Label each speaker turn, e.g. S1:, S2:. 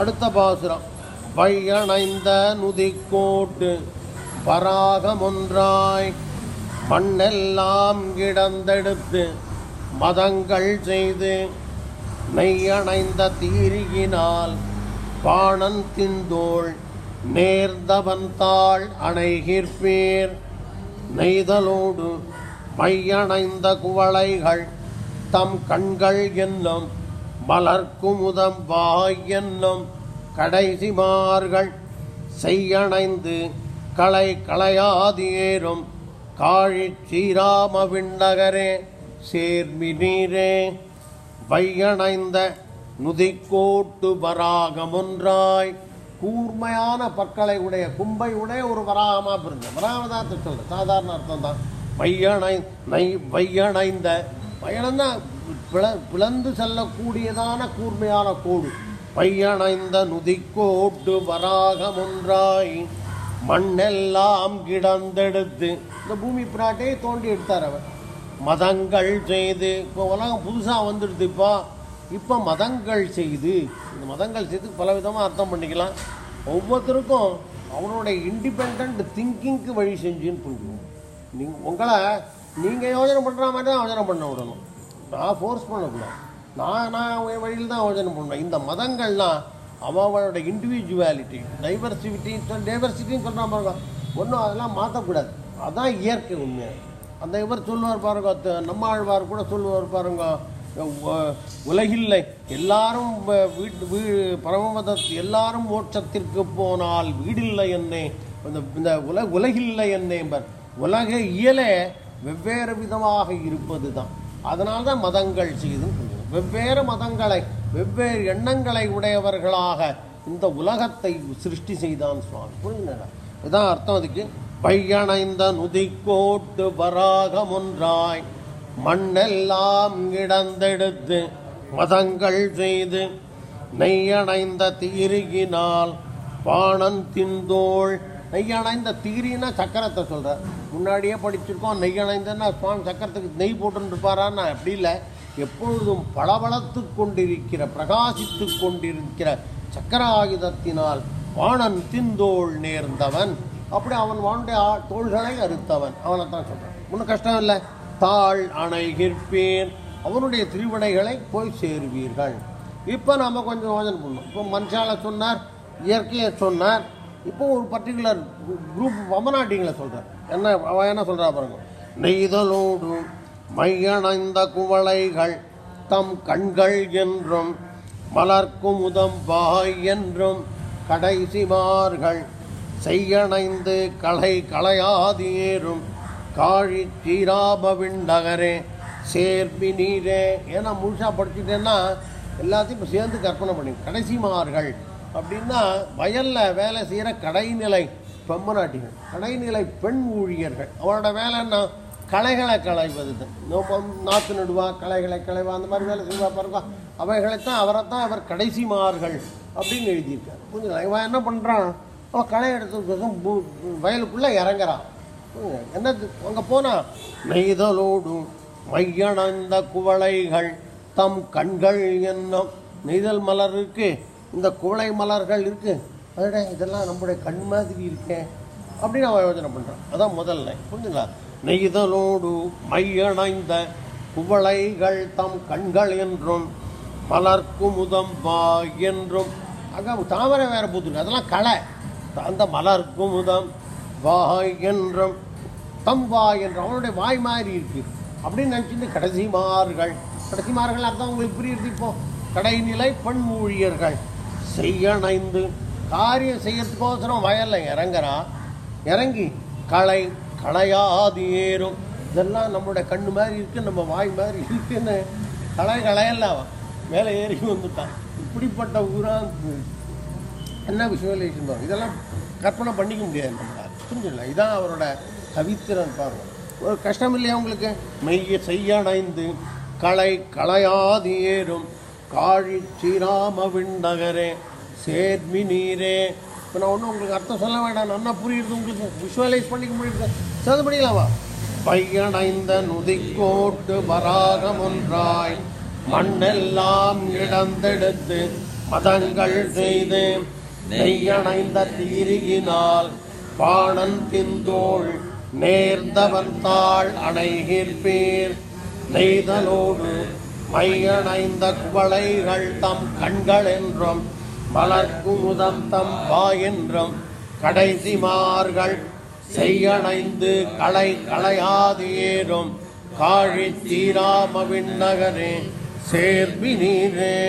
S1: அடுத்த பாசுரம். பையணைந்த நுதிக்கோட்டு பராகமொன்றாய் மண்ணெல்லாம் கிடந்தெடுத்து மதங்கள் செய்து நெய்யணைந்த தீரியினால் பாணன் திந்தோள் நேர்ந்தவன் தாள் அணைகிற்பேர் நெய்தலோடு மையணைந்த குவளைகள் தம் கண்கள் என்னும் மலர்க்குமுதம் வாய் என்னும் கடைசிமார்கள் செய்யணைந்து களை களையாதியேறும் காழி ஸ்ரீராம விண்ணகரே சேர்மி நீரே வையணைந்த நுதிக்கோட்டு வராகமொன்றாய் கூர்மையான பற்களை உடைய கும்பை உடைய ஒரு வராகமாக பிறந்த வராகதான் சொல்கிறேன் சாதாரண அர்த்தம் தான் வையணை நை வையணைந்த பயணம்தான். பிள பிளந்து செல்லக்கூடியதான கூர்மையான கோடு. பையணைந்த நுதிக்கோட்டு வராகமொன்றாய் மண்ணெல்லாம் கிடந்தெடுத்து. இந்த பூமி பிராட்டையே தோண்டி எடுத்தார் அவர். மதங்கள் செய்து இப்போ உலகம் புதுசாக வந்துடுது இப்போ. இப்போ மதங்கள் செய்து இந்த மதங்கள் செய்து பல விதமாக அர்த்தம் பண்ணிக்கலாம். ஒவ்வொருத்தருக்கும் அவனுடைய இண்டிபெண்ட் திங்கிங்க்கு வழி செஞ்சுன்னு புரிஞ்சுக்கணும். நீங்கள் உங்களை நீங்கள் யோஜனை பண்ணுற மாதிரி தான் யோஜனை பண்ண விடணும். நான் ஃபோர்ஸ் பண்ணக்கூடாது. நான் நான் என் வழியில் தான் யோஜனை பண்ணுவேன். இந்த மதங்கள்லாம் அவனோட இண்டிவிஜுவாலிட்டி டைவர்சிட்டி டைவர்சிட்டின்னு சொல்கிற பாருங்க. ஒன்றும் அதெல்லாம் மாற்றக்கூடாது அதான் இயற்கை உண்மை. அந்த இவர் சொல்லுவார் பாருங்க நம்ம நம்மாழ்வார் கூட சொல்லுவார் பாருங்க உலகில்லை. எல்லாரும் வீட்டு வீ பரமபத எல்லாரும் மோட்சத்திற்கு போனால் வீடில்லை என்னே. இந்த இந்த உல உலகில்லை என்னேன்பர் உலக இயலே வெவ்வேறு விதமாக இருப்பது தான் அதனால தான் மதங்கள் செய்தும் வெவ்வேறு மதங்களை வெவ்வேறு எண்ணங்களை உடையவர்களாக இந்த உலகத்தை சிருஷ்டி செய்தான் சுவாமி. புரியுதுங்களா இதான் அர்த்தம் அதுக்கு. பையணைந்த நுதிக்கோட்டு வராகமொன்றாய் மண்ணெல்லாம் கிடந்தெடுத்து மதங்கள் செய்து நெய்யணைந்த தீருகினால் பாணன் திந்தோள் நெய்யணைந்த தீரினா சக்கரத்தை சொல்கிறார் முன்னாடியே படிச்சிருக்கோம் நெய்யணைந்தன்னா சுவாமி சக்கரத்துக்கு நெய் போட்டுன்னு இருப்பாரான்னா அப்படி இல்லை. எப்பொழுதும் பளபளத்து கொண்டிருக்கிற பிரகாசித்து கொண்டிருக்கிற சக்கர ஆயுதத்தினால் வாணன் திந்தோள் நேர்ந்தவன். அப்படி அவன் வானுடைய ஆ- தோள்களை அறுத்தவன். அவனை தான் சொல்கிறான் ஒன்றும் கஷ்டம் இல்லை. தாள் அணைகிற்பேன் அவனுடைய திருவினைகளை போய் சேருவீர்கள். இப்போ நாம் கொஞ்சம் யோஜனை பண்ணணும். இப்போ மனுஷால சொன்னார் இயற்கையை சொன்னார் இப்போ ஒரு பர்டிகுலர் குரூப் வமநாட்டிங்களை சொல்கிறேன் என்ன அவன் என்ன சொல்கிறா பாருங்க. நெய்தலோடு மையணைந்த குவளைகள் தம் கண்கள் என்றும் மலர்க்கும் உதம்பாய் என்றும் கடைசிமார்கள் செய்யணைந்து களை களையாதியேறும் காழி சீராப நகரே சேர்பி நீரே ஏன்னா முழுசாக படிச்சுட்டேன்னா எல்லாத்தையும் இப்போ சேர்ந்து கற்பனை பண்ணி கடைசிமார்கள் அப்படின்னா வயலில் வேலை செய்கிற கடைநிலை பெம்மநாட்டிகள் கடைநிலை பெண் ஊழியர்கள். அவரோட வேலை என்ன களைகளை களைவது தான். நாற்று நடுவா களைகளை களைவா அந்த மாதிரி வேலை செய்வா பாருங்க. அவைகளைத்தான் அவரை தான் அவர் கடைசிமார்கள் அப்படின்னு எழுதியிருக்கார். புரிஞ்சுங்களா இவன் என்ன பண்ணுறான் அவன் களை எடுத்ததுக்கோசம் வயலுக்குள்ளே இறங்குறான். புரியுங்க? என்னது? அங்கே போனா நெய்தலோடு மையணந்த குவளைகள் தம் கண்கள் என்னும். நெய்தல் மலருக்கு இந்த கோலை மலர்கள் இருக்குது அதோட இதெல்லாம் நம்முடைய கண் மாதிரி இருக்கே. அப்படின்னு அவன் யோஜனை பண்ணுறான் அதான் முதல்ல புரிஞ்சுங்களா? நெய்தலோடு மையணைந்த குவளைகள் தம் கண்கள் என்றும் மலர்க்குமுதம் வா என்றும். அங்கே தாமரை வேற பூத்துருக்கு. அதெல்லாம் களை. அந்த மலர்க்குமுதம் வாய் என்றும் தம் வாய் என்றும். அவனுடைய வாய் மாதிரி இருக்குது அப்படின்னு நினச்சிட்டு கடைசிமார்கள் கடைசிமார்கள் அர்த்தம் உங்களுக்கு புரியுது இப்போ. கடைநிலை பெண் ஊழியர்கள். செய்யணைந்து காரியம் செய்யறதுக்கோசரம் வயலில் இறங்குறான் இறங்கி களை களையாது ஏறும். இதெல்லாம் நம்மளுடைய கண்ணு மாதிரி இருக்குது நம்ம வாய் மாதிரி இருக்குன்னு களை களையல்ல மேலே ஏறி வந்துட்டான். இப்படிப்பட்ட ஊராக என்ன விஷுவலைசேஷன் வரும் இதெல்லாம் கற்பனை பண்ணிக்க முடியாது நம்மளால். புரிஞ்சுங்களா? இதான் அவரோட கவித்திறன் பாருங்க. ஒரு கஷ்டம் இல்லையா உங்களுக்கு? மெய்ய செய்யணைந்து களை களையாது ஏறும். காழி ஸ்ரீராம விண்ணகரே. சேர்மி நீரே. இப்போ நான் ஒன்றும் உங்களுக்கு அர்த்தம் சொல்ல வேண்டாம். நல்லா புரியுது உங்களுக்கு? விஷுவலைஸ் பண்ணிக்க முடியுது சேர்ந்து பண்ணிக்கலாமா பையனைந்த நுதிக்கோட்டு வராகம் ஒன்றாய். மண்ணெல்லாம் இடந்தெடுத்து மதங்கள் செய்து நெய்யணைந்த தீரியினால் பாணன் திந்தோள் நேர்ந்தவன் தாள் அணைகிற்பீர். நெய்தலோடு மையணைந்த குவளைகள் தம் கண்கள் என்றும் மலர்குமுதம் தம் கடைசி கடைசிமார்கள் செய்யணைந்து களை களையாது ஏறும் காழி தீராமவின் நகரே சேர்வி நீரே.